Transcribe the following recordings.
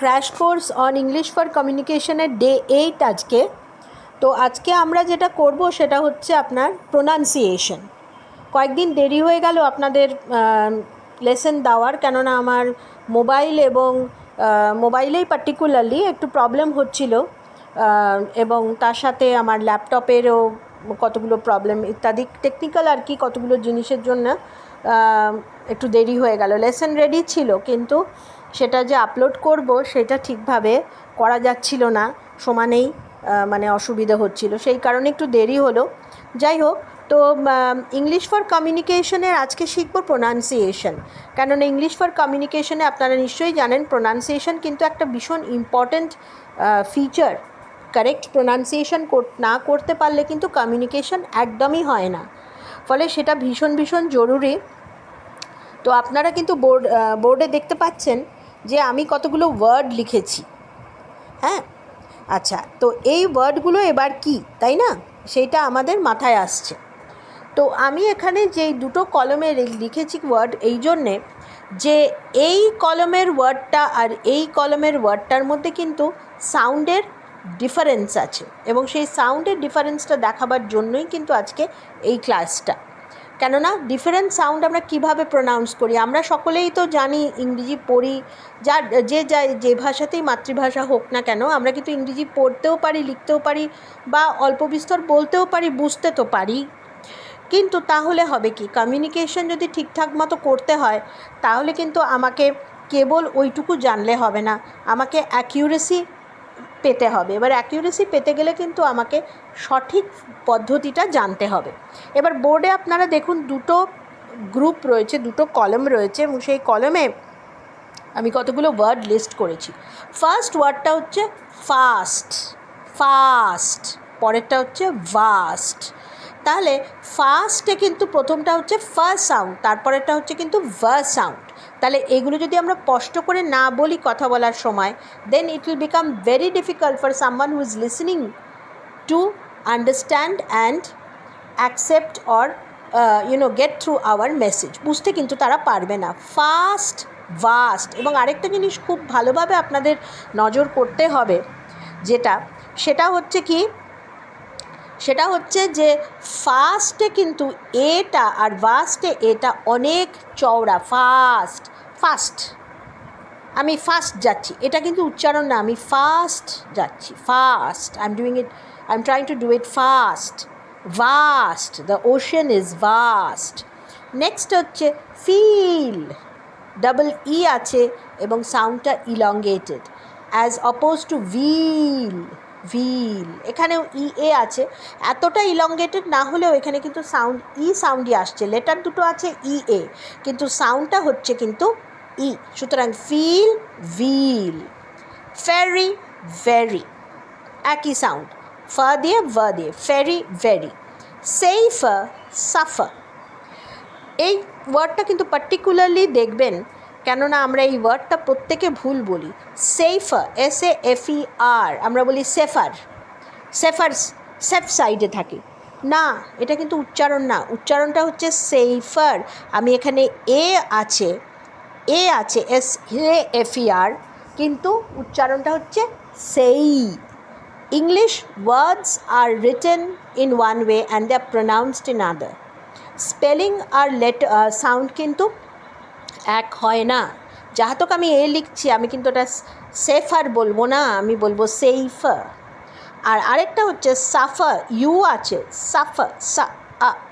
Crash course on English for কমিউনিকেশনের day eight আজকে। তো আজকে আমরা যেটা করব সেটা হচ্ছে আপনার প্রোনাউন্সিয়েশন কয়েকদিন দেরি হয়ে গেল আপনাদের লেসেন দেওয়ার, কেননা আমার মোবাইল এবং মোবাইলেই পার্টিকুলারলি একটু প্রবলেম হচ্ছিল। এবং তার সাথে আমার ল্যাপটপেরও কতগুলো প্রবলেম ইত্যাদি টেকনিক্যাল আর কি কতগুলো জিনিসের জন্য একটু দেরি হয়ে গেল। লেসন রেডি ছিল, কিন্তু সেটা যে আপলোড করব সেটা ঠিকভাবে করা যাচ্ছিল না, সমানেই মানে অসুবিধা হচ্ছিল। সেই কারণে একটু দেরি হলো। যাই হোক, তো ইংলিশ ফর কমিউনিকেশনের আজকে শিখব প্রোনাউন্সিয়েশন কেননা ইংলিশ ফর কমিউনিকেশনে আপনারা নিশ্চয়ই জানেন প্রোনাউন্সিয়েশন কিন্তু একটা ভীষণ ইম্পর্ট্যান্ট ফিচার কারেক্ট প্রোনাউন্সিয়েশন না করতে পারলে কিন্তু কমিউনিকেশন একদমই হয় না। ফলে সেটা ভীষণ ভীষণ জরুরি। তো আপনারা কিন্তু বোর্ড বোর্ডে দেখতে পাচ্ছেন যে আমি কতগুলো ওয়ার্ড লিখেছি। হ্যাঁ? আচ্ছা তো এই ওয়ার্ডগুলো এবার কি, তাই না? সেইটা আমাদের মাথায় আসছে। তো আমি এখানে যেই দুটো কলমে লিখেছি ওয়ার্ড এই জন্যে যে এই কলমের ওয়ার্ডটা আর এই কলমের ওয়ার্ডটার মধ্যে কিন্তু সাউন্ডের ডিফারেন্স আছে। এবং সেই সাউন্ডের ডিফারেন্সটা দেখাবার জন্যই কিন্তু আজকে এই ক্লাসটা কেননা ডিফারেন্ট সাউন্ড আমরা কীভাবে প্রোনাউন্স করি? আমরা সকলেই তো জানি ইংরেজি পড়ি, যার, যে যা, যে ভাষাতেই মাতৃভাষা হোক না কেন, আমরা কিন্তু ইংরেজি পড়তেও পারি, লিখতেও পারি, বা অল্প বিস্তর বলতেও পারি, বুঝতে তো পারি। কিন্তু তাহলে হবে কি? কমিউনিকেশন যদি ঠিকঠাক মতো করতে হয়, তাহলে কিন্তু আমাকে কেবল ওইটুকু জানলে হবে না। আমাকে অ্যাকিউরেসি পেতে হবে। এবার অ্যাকিউরেসি পেতে গেলে কিন্তু আমাকে সঠিক পদ্ধতিটা জানতে হবে। এবার বোর্ডে আপনারা দেখুন দুটো গ্রুপ রয়েছে, দুটো কলম রয়েছে এবং সেই কলমে আমি কতগুলো ওয়ার্ড লিস্ট করেছি। ফার্স্ট ওয়ার্ডটা হচ্ছে ফাস্ট ফাস্ট পরেরটা হচ্ছে ভাস্ট তাহলে ফার্স্টে কিন্তু প্রথমটা হচ্ছে ফার্স্ট সাউন্ড তারপরেরটা হচ্ছে কিন্তু ভা সাউন্ড তাহলে এগুলো যদি আমরা স্পষ্ট করে না বলি কথা বলার সময় then it will become very difficult for someone who is listening to understand and accept or you know get through our message বুঝতে কিন্তু তারা পারবে না। ফাস্ট ভাস্ট এবং আরেকটা জিনিস খুব ভালোভাবে আপনাদের নজর করতে হবে যেটা, সেটা হচ্ছে কি, সেটা হচ্ছে যে ফাস্টে কিন্তু এটা আর ভাস্টে এটা অনেক চওড়া। Fast fast. আমি ফাস্ট যাচ্ছি। এটা কিন্তু উচ্চারণ না, আমি ফাস্ট যাচ্ছি। Fast I am doing it I am trying to do it fast vast the ocean is vast next হচ্ছে ফিল ডাবল ই আছে এবং সাউন্ডটা elongated as opposed to veal veal এখানেও ই এ আছে। এতটা ইলঙ্গেটেড না হলেও এখানে কিন্তু সাউন্ড ই সাউন্ডই আসছে। লেটার দুটো আছে ই এ কিন্তু সাউন্ডটা হচ্ছে কিন্তু ই, সুতরাং ফিল ভিল ফেরি ভেরি একই সাউন্ড ফ দিয়ে ভ দিয়ে ফেরি ভেরি সেইফার সাফার এই ওয়ার্ডটা কিন্তু পার্টিকুলারলি দেখবেন, কেননা আমরা এই ওয়ার্ডটা প্রত্যেকে ভুল বলি। Safer S A F E R আমরা বলি সেফার সেফার সেফ সাইডে থাকে। না, এটা কিন্তু উচ্চারণ না, উচ্চারণটা হচ্ছে সেইফার আমি এখানে এ আছে এ আছে, এস, এ, এফ, ই, আর, কিন্তু উচ্চারণটা হচ্ছে সেই। English words are written in one way and they are pronounced in other spelling R late sound কিন্তু এক হয় না। যাহাতক আমি এ লিখছি, আমি কিন্তু ওটা সেফার বলব না, আমি বলব সেইফার। আর আরেকটা হচ্ছে সাফার, ইউ আছে, সাফার, সা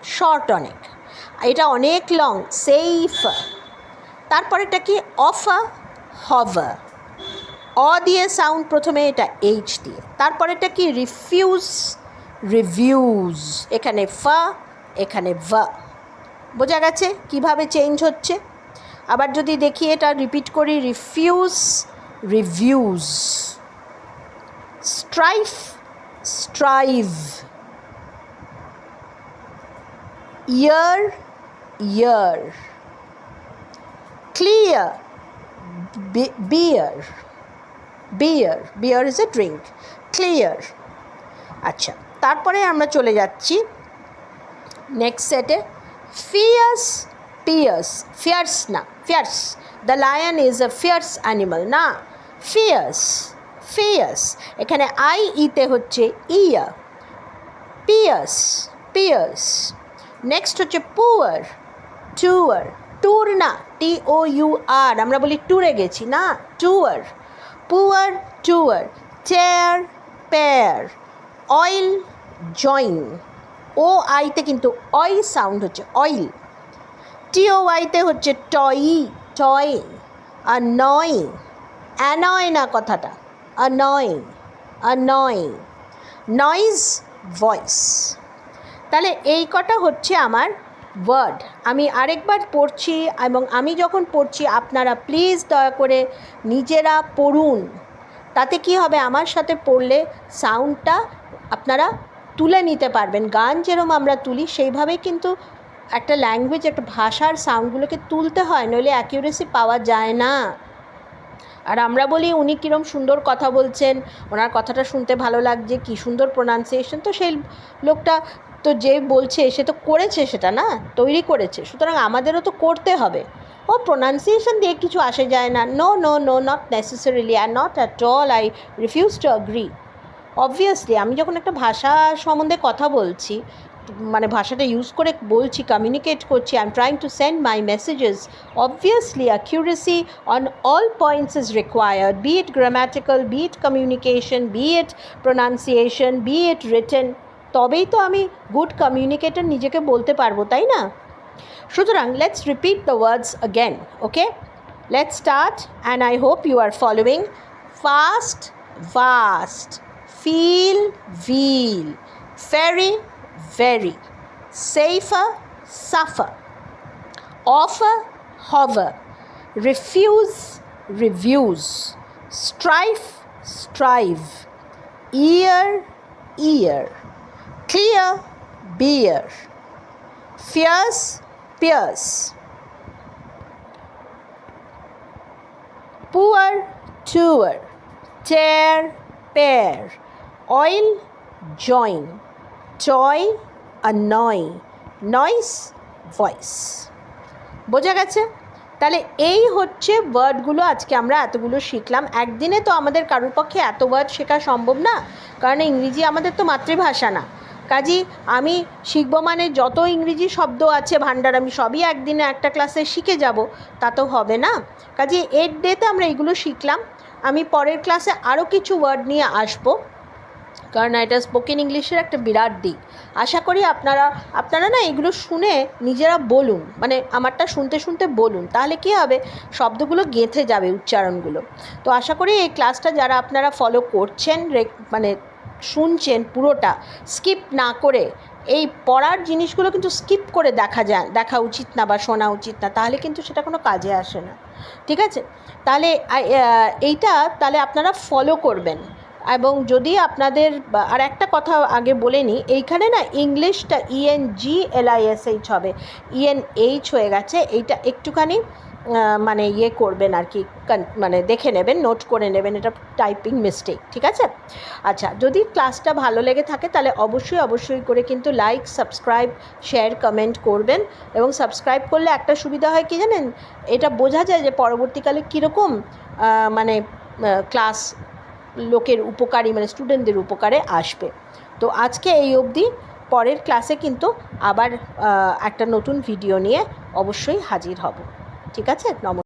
শর্ট অনেক। এটা অনেক লং সেইফার। তারপরেটা কি? অফা হভার অ দিয়ে সাউন্ড প্রথমে এটা এইচ দিয়ে। তারপরেটা কি? রিফিউজ রিভিউজ এখানে ফা, এখানে ভা। বোঝা গেছে? কীভাবে চেঞ্জ হচ্ছে? আবার যদি দেখি এটা রিপিট করি refuse reviews strife strive year year clear beer beer beer is a drink clear আচ্ছা তারপরে আমরা চলে যাচ্ছি নেক্সট সেটে ফিয়ার্স পিয়ার্স ফিয়ার্স না fierce the lion is a fierce animal না। ফিয়াস ফিয়াস এখানে আই ইতে হচ্ছে ইয়া পিয়াস পিয়াস নেক্সট হচ্ছে পুয়ার টুয়ার ট্যুর না টি ও ইউ আর আমরা বলি ট্যুরে গেছি, না? Tour poor tour chair pair oil join O আইতে কিন্তু অই সাউন্ড হচ্ছে অয়েল টিও ওয়াইতে হচ্ছে টয় টয় আর নয় অ্যানয় না কথাটা অনয় অনয় নয়েজ ভয়েস তাহলে এই কটা হচ্ছে আমার ওয়ার্ড। আমি আরেকবার পড়ছি এবং আমি যখন পড়ছি, আপনারা প্লিজ দয়া করে নিজেরা পড়ুন। তাতে কি হবে? আমার সাথে পড়লে সাউন্ডটা আপনারা তুলে নিতে পারবেন। গান যেরকম আমরা তুলি, সেইভাবেই কিন্তু একটা ল্যাঙ্গুয়েজ একটা ভাষার সাউন্ডগুলোকে তুলতে হয়, নইলে অ্যাকিউরেসি পাওয়া যায় না। আর আমরা বলি, উনি কীরম সুন্দর কথা বলছেন। ওনার কথাটা শুনতে ভালো লাগছে, কী সুন্দর প্রোনাউন্সিয়েশন তো সেই লোকটা তো যে বলছে, সে তো করেছে সেটা না? তৈরি করেছে। সুতরাং আমাদেরও তো করতে হবে। ও প্রোনাউন্সিয়েশন দিয়ে কিছু আসে যায় না। No no no not necessarily R not at all I refuse to agree obviously আমি যখন একটা ভাষা সম্বন্ধে কথা বলছি মানে ভাষাটা ইউজ করে বলছি কমিউনিকেট করছি I am trying to send my messages obviously accuracy on all points is required be it grammatical be it communication be it pronunciation be it written তবেই তো আমি গুড কমিউনিকেটর নিজেকে বলতে পারবো তাই না সুতরাং let's repeat the words again okay let's start and I hope you are following fast vast feel wheel ferry very safer suffer offer hover refuse reviews strife strive ear ear Clear beer. Fierce pierce poor tour. Tear pair oil join. Toy annoy. Noise voice. বোঝা গেছে? তাহলে এই হচ্ছে ওয়ার্ডগুলো আজকে আমরা এতগুলো শিখলাম। একদিনে তো আমাদের কারোর পক্ষে এত ওয়ার্ড শেখা সম্ভব না। কারণ ইংরেজি আমাদের তো মাতৃভাষা না। কাজী, আমি শিখব মানে যত ইংরেজি শব্দ আছে ভাণ্ডার আমি সবই একদিনে একটা ক্লাসে শিখে যাব, তা তো হবে না। কাজে এর ডেতে আমরা এগুলো শিখলাম। আমি পরের ক্লাসে আরও কিছু ওয়ার্ড নিয়ে আসব। কারণ এটা স্পোকেন ইংলিশের একটা বিরাট দিক। আশা করি আপনারা আপনারা না এগুলো শুনে নিজেরা বলুন মানে আমারটা শুনতে শুনতে বলুন, তাহলে কী হবে? শব্দগুলো গেঁথে যাবে উচ্চারণগুলো। তো আশা করি এই ক্লাসটা যারা আপনারা ফলো করছেন মানে শুনছেন পুরোটা। স্কিপ না করে এই পড়ার জিনিসগুলো কিন্তু স্কিপ করে দেখা যায়, দেখা উচিত না বা শোনা উচিত না, তাহলে কিন্তু সেটা কোনো কাজে আসে না। ঠিক আছে? তাহলে এইটা তাহলে আপনারা ফলো করবেন। এবং যদি আপনাদের আর একটা কথা আগে বলে নিই, এইখানে না ইংলিশটা ইএন জি এলআইএসএইচ হবে। ইএন এইচ হয়ে গেছে, এইটা একটুখানি মানে ইয়ে করবেন আর কি মানে দেখে নেবেন নোট করে নেবেন, এটা টাইপিং মিস্টেক ঠিক আছে? আচ্ছা যদি ক্লাসটা ভালো লেগে থাকে তাহলে অবশ্যই অবশ্যই করে কিন্তু লাইক সাবস্ক্রাইব শেয়ার কমেন্ট করবেন এবং সাবস্ক্রাইব করলে একটা সুবিধা হয় কি জানেন? এটা বোঝা যায় যে পরবর্তীকালে কীরকম মানে ক্লাস লোকের উপকারী মানে স্টুডেন্টদের উপকারে আসবে। তো আজকে এই অবধি, পরের ক্লাসে কিন্তু আবার একটা নতুন ভিডিও নিয়ে অবশ্যই হাজির হব। ঠিক আছে? নমস্কার।